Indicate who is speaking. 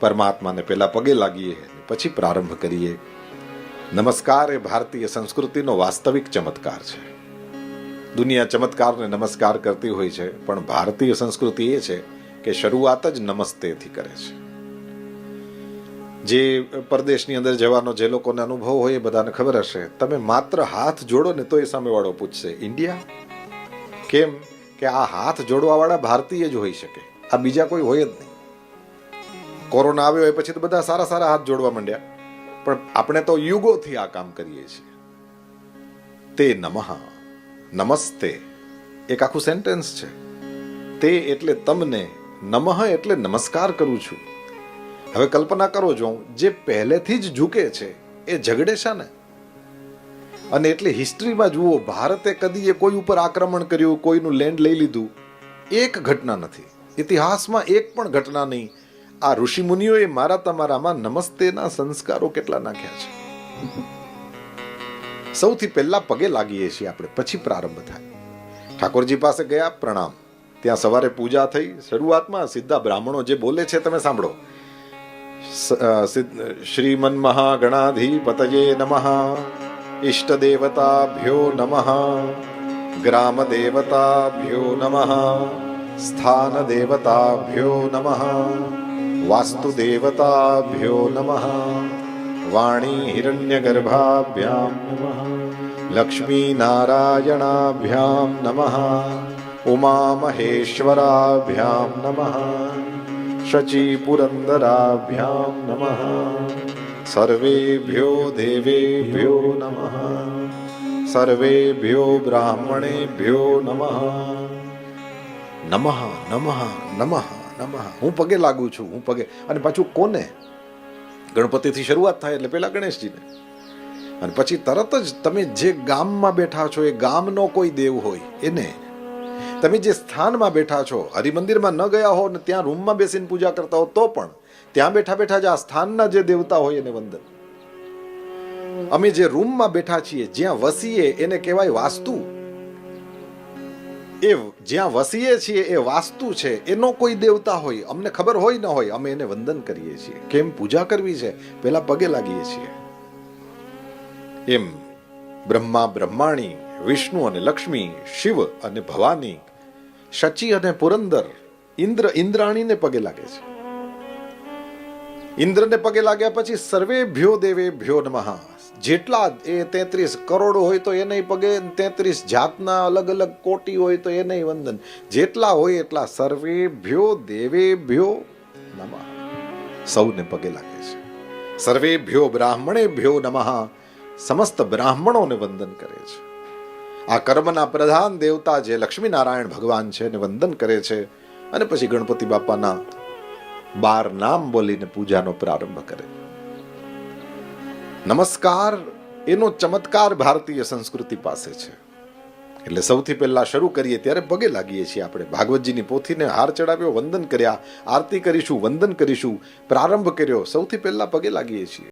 Speaker 1: પરમાત્માને પહેલા પગે લાગીએ પછી પ્રારંભ કરીએ. નમસ્કાર એ ભારતીય સંસ્કૃતિનો વાસ્તવિક ચમત્કાર છે. દુનિયા ચમત્કારને નમસ્કાર કરતી હોય છે, પણ ભારતીય સંસ્કૃતિ એ છે કે શરૂઆત જ નમસ્તેથી કરે છે. જે પરદેશની અંદર જવાનો જે લોકોને અનુભવ હોય એ બધાને ખબર હશે. તમે માત્ર હાથ જોડો ને તો એ સામેવાળો પૂછશે, ઇન્ડિયા? કેમ? કે આ હાથ જોડવાવાળા ભારતીય જ હોઈ શકે. આ બીજા કોઈ હોય જ નહીં. કોરોના આવ્યો એ પછી તો બધા સારા સારા હાથ જોડવા માંડ્યા. પણ આપણે તો યુગોથી આ કામ કરીએ છીએ. તે નમઃ. નમસ્તે. એક આખું સેન્ટેન્સ છે. તે એટલે તમને નમઃ એટલે નમસ્કાર કરું છું. હવે કલ્પના કરો જો જે પહેલેથી જ ઝૂકે છે એ ઝઘડે છે ને અને એટલે હિસ્ટ્રીમાં જુઓ, ભારતે કદી એ કોઈ ઉપર આક્રમણ કર્યું, કોઈનું લેન્ડ લઈ લીધું. એક ઘટના નથી. ઇતિહાસમાં એક પણ ઘટના નહીં. આ ઋષિ મુનિઓએ મારા તમારામાં નમસ્તેના સંસ્કારો કેટલા નાખ્યા છે? સૌથી પહેલા પગે લાગીએ છીએ આપણે, પછી પ્રારંભ થાય. ઠાકોરજી પાસે ગયા, પ્રણામ. ત્યાં સવારે પૂજા થઈ, શરૂઆતમાં સીધા બ્રાહ્મણો જે બોલે છે તમે સાંભળો. શ્રીમન મહાગણાધિપતયે નમઃ. ઈષ્ટ દેવતાભ્યો નમઃ. ગ્રામ દેવતાભ્યો નમઃ. સ્થાન દેવતાભ્યો નમઃ. વાસ્તુ દેવતાભ્યો નમઃ વાણી હિરણ્યગર્ભાભ્યામ નમઃ લક્ષ્મી નારાયણાભ્યામ નમઃ ઉમા મહેશ્વરાભ્યામ નમઃ શચી પુરંદરાભ્યામ નમઃ સર્વેભ્યો દેવેભ્યો નમઃ સર્વેભ્યો બ્રાહ્મણેભ્યો નમઃ હું પગે લાગુ છું, હું પગે. અને પાછું કોને? ગણપતિથી શરૂઆત થાય એટલે પેલા ગણેશજીને. અને પછી તરત જ તમે જે ગામમાં બેઠા છો, એ ગામનો કોઈ દેવ હોય, એને. તમે જે સ્થાનમાં બેઠા છો, હરિમંદિરમાં ન ગયા હો ને ત્યાં રૂમમાં બેસીને પૂજા કરતા હો, તો પણ ત્યાં બેઠા બેઠા જ આ સ્થાનના જે દેવતા હોય એને વંદન. અમે જે રૂમમાં બેઠા છીએ, જ્યાં વસીએ, એને કહેવાય વાસ્તુ. એ જ્યાં વસીએ છીએ, એ વાસ્તુ છે, એનો કોઈ દેવતા હોય, અમને ખબર હોય ન હોય, અમે એને વંદન કરીએ છીએ. કેમ? પૂજા કરવી છે, પહેલા પગે લાગીએ છીએ. એમ બ્રહ્મા, બ્રહ્માણી, વિષ્ણુ અને લક્ષ્મી, શિવ અને ભવાની, શચી અને પુરંદર, ઇન્દ્ર, ઇન્દ્રાણીને પગે લાગે છે. ઇન્દ્રને પગે લાગ્યા પછી સર્વે ભ્યો દેવે ભ્યો નમઃ. જેટલા એ તેત્રીસ કરોડ હોય તો એને પગે તેત્રીસ જાતના અલગ અલગ કોટી હોય તો એને વંદન. જેટલા હોય એટલા સર્વેભ્યો દેવેભ્યો નમઃ. સૌને પગે લાગે છે. સર્વેભ્યો બ્રાહ્મણેભ્યો નમઃ. સમસ્ત બ્રાહ્મણોને વંદન કરે છે. આ કર્મના પ્રધાન દેવતા જે લક્ષ્મીનારાયણ ભગવાન છે એને વંદન કરે છે. અને પછી ગણપતિ બાપાના બાર નામ બોલીને પૂજાનો પ્રારંભ કરે. નમસ્કાર, એનો ચમત્કાર ભારતીય સંસ્કૃતિ પાસે છે. એટલે સૌથી પહેલા શરૂ કરીએ, ત્યારે પગે લાગીએ છીએ આપણે. ભાગવતજીની પોથીને હાર ચડાવ્યો, વંદન કર્યા, આરતી કરીશું, વંદન કરીશું, પ્રારંભ કર્યો. સૌથી પહેલા પગે લાગીએ છીએ.